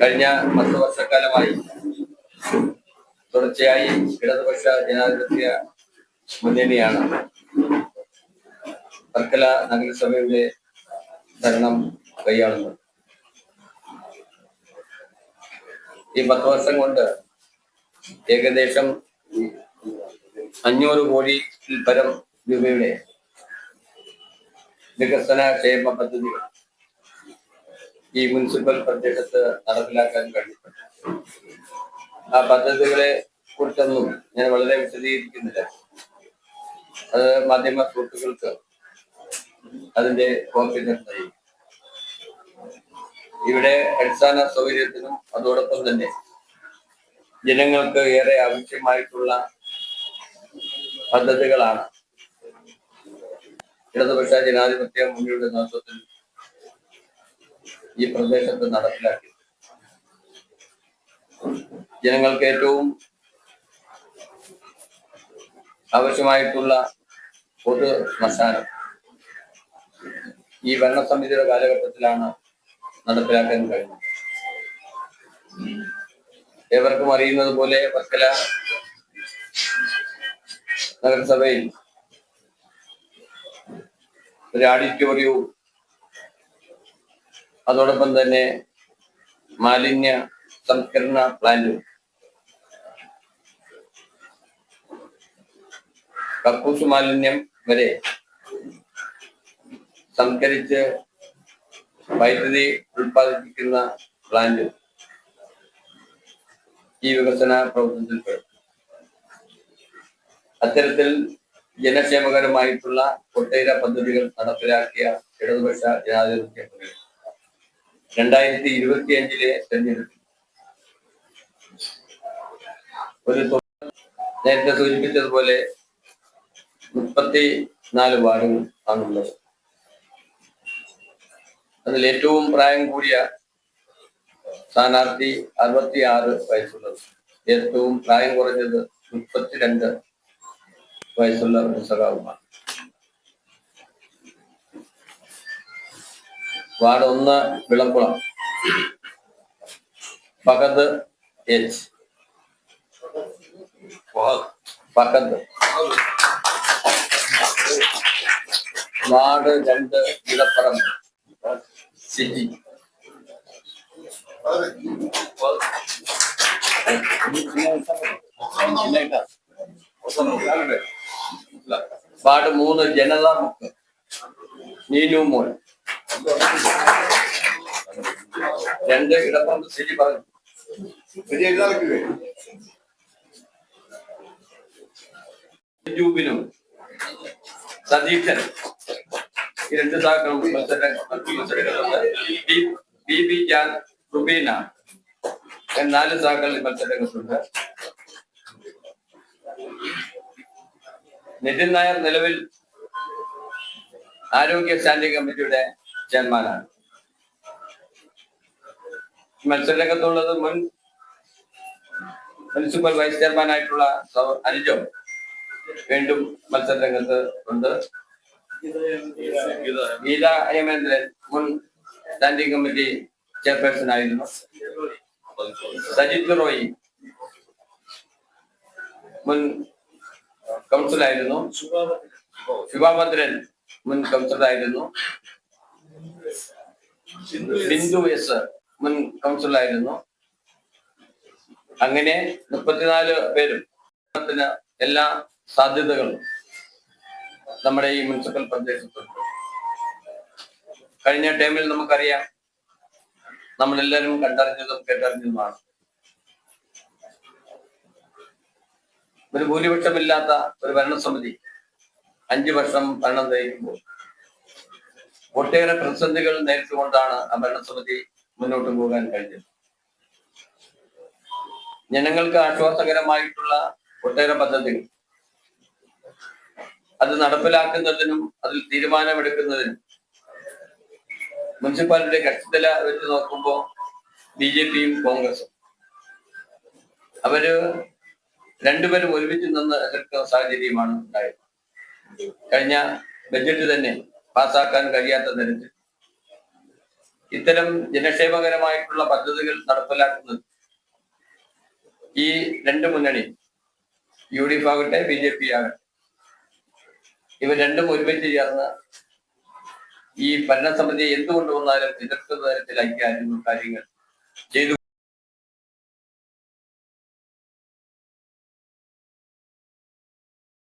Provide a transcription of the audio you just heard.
കഴിഞ്ഞ പത്ത് വർഷക്കാലമായി തുടർച്ചയായി ഇടതുപക്ഷ ജനാധിപത്യ മുന്നണിയാണ് വർക്കല നഗരസഭയുടെ ഭരണം കൈയാളുന്നത്. ഈ പത്ത് വർഷം കൊണ്ട് ഏകദേശം അഞ്ഞൂറ് കോടി പരം രൂപയുടെ വികസന ക്ഷേമ പദ്ധതികൾ ഈ മുനിസിപ്പൽ പ്രദേശത്ത് നടപ്പിലാക്കാൻ കഴിഞ്ഞിട്ടുണ്ട്. ആ പദ്ധതികളെ കുറിച്ചൊന്നും ഞാൻ വളരെ വിശദീകരിക്കുന്നില്ല. അത് മാധ്യമ സുഹൃത്തുക്കൾക്ക് അതിന്റെ കോപ്പി ഇവിടെ അടിസ്ഥാന സൗകര്യത്തിനും അതോടൊപ്പം തന്നെ ജനങ്ങൾക്ക് ഏറെ ആവശ്യമായിട്ടുള്ള പദ്ധതികളാണ്. ഇടതുപക്ഷ ജനാധിപത്യ മുന്നണിയുടെ നേതൃത്വത്തിൽ ഈ പ്രദേശത്ത് നടപ്പിലാക്കി. ജനങ്ങൾക്ക് ഏറ്റവും ആവശ്യമായിട്ടുള്ള പൊതു ശ്മശാനം. ഈ ഭരണസമിതിയുടെ കാലഘട്ടത്തിലാണ് നടപ്പിലാക്കാൻ കഴിഞ്ഞത്. ഏവർക്കും അറിയുന്നത് പോലെ വർക്കല നഗരസഭയിൽ ഒരു ഓഡിറ്റോറിയവും അതോടൊപ്പം തന്നെ മാലിന്യ സംസ്കരണ പ്ലാന്റും കക്കൂസ് മാലിന്യം വരെ സംസ്കരിച്ച് വൈദ്യുതി ഉൽപ്പാദിപ്പിക്കുന്ന പ്ലാന്റ് ഈ വികസന പ്രവർത്തനത്തിൽ അത്തരത്തിൽ ജനക്ഷേമകരമായിട്ടുള്ള ഒട്ടേറെ പദ്ധതികൾ നടപ്പിലാക്കിയ ഇടതുപക്ഷ ജനാധിപത്യ രണ്ടായിരത്തി ഇരുപത്തി അഞ്ചിലെ തെരഞ്ഞെടുപ്പിൽ ഒരു നേരത്തെ സൂചിപ്പിച്ചതുപോലെ മുപ്പത്തി നാല് വാർഡുകൾ ആണുള്ളത് അതിൽ ഏറ്റവും പ്രായം കൂടിയ സ്ഥാനാർത്ഥി അറുപത്തി ആറ് വയസ്സുള്ളത് ഏറ്റവും പ്രായം കുറഞ്ഞത് മുപ്പത്തിരണ്ട് വയസ്സുള്ള ഒരു സഖാവുമാണ്. വാർഡ് ഒന്ന് വിളക്കുളം ഫഹദ് എച്ച് ഫഹദ്. വാർഡ് രണ്ട് വിളപ്പുറം സിറ്റി. വാർഡ് മൂന്ന് ജനതാ മുക്ക്. നീനു മോൻ. രണ്ട് ഇടപ്പറമ്പ് ശരി പറഞ്ഞു. ജൂബിനും സതീശൻ ഈ രണ്ട് സാക്കളും മത്സര മത്സരങ്ങളുണ്ട് B- B B Jan Rubeena നാല് സാക്കൾ മത്സരങ്ങളുണ്ട് നിതിൻ നായർ നിലവിൽ ആരോഗ്യ സ്റ്റാൻഡിംഗ് കമ്മിറ്റിയുടെ ചെയർമാനാണ് മത്സരരംഗത്തുള്ളത് മുൻ മുനിസിപ്പൽ വൈസ് സൗ- അനുജോ വീണ്ടും മത്സരരംഗത്ത് ഉണ്ട്. ഗീത ഹേമേന്ദ്രൻ മുൻ സ്റ്റാൻഡിംഗ് കമ്മിറ്റി ചെയർപേഴ്സൺ ആയിരുന്നു. സജിത് റോയി മുൻ കൗൺസിലായിരുന്നു. ശുഭാഭദ്രൻ മുൻ കൗൺസിലറായിരുന്നു. ബിന്ദു എസ് മുൻ കൗൺസിലായിരുന്നു അങ്ങനെ മുപ്പത്തിനാല് പേരും എല്ലാ സാധ്യതകളും നമ്മുടെ ഈ മുനിസിപ്പൽ പ്രദേശത്ത് കഴിഞ്ഞ ടൈമിൽ നമുക്കറിയാം നമ്മളെല്ലാവരും കണ്ടറിഞ്ഞതും കേട്ടറിഞ്ഞതുമാണ്. ഒരു ഭൂരിപക്ഷമില്ലാത്ത ഒരു ഭരണസമിതി അഞ്ചു വർഷം ഭരണം നയിക്കുമ്പോൾ ഒട്ടേറെ പ്രതിസന്ധികൾ നേരിട്ടുകൊണ്ടാണ് ആ ഭരണസമിതി മുന്നോട്ട് പോകാൻ കഴിഞ്ഞത്. ജനങ്ങൾക്ക് ആശ്വാസകരമായിട്ടുള്ള ഒട്ടേറെ പദ്ധതികൾ. അത് നടപ്പിലാക്കുന്നതിനും അതിൽ തീരുമാനമെടുക്കുന്നതിനും മുനിസിപ്പാലിറ്റി കക്ഷിതല വെച്ച് നോക്കുമ്പോൾ ബി ജെ പിയും കോൺഗ്രസും. അവർ രണ്ടുപേരും ഒരുമിച്ച് നിന്ന് എതിർക്കുന്ന സാഹചര്യമാണ് ഉണ്ടായത്. കഴിഞ്ഞ ബജറ്റ് തന്നെ പാസ്സാക്കാൻ കഴിയാത്ത തരത്തിൽ ഇത്തരം ജനക്ഷേമകരമായിട്ടുള്ള പദ്ധതികൾ നടപ്പിലാക്കുന്നത് ഈ രണ്ട് മുന്നണി യു ഡി എഫ് ആകട്ടെ ബി ജെ പി ആകട്ടെ ഇവ രണ്ടും ഒരുമിച്ച് ചേർന്ന് ഈ ഭരണസമിതി എന്തുകൊണ്ട് വന്നാലും എതിർക്കുന്ന തരത്തിലാക്കിയായിരുന്നു കാര്യങ്ങൾ. ചെയ്തു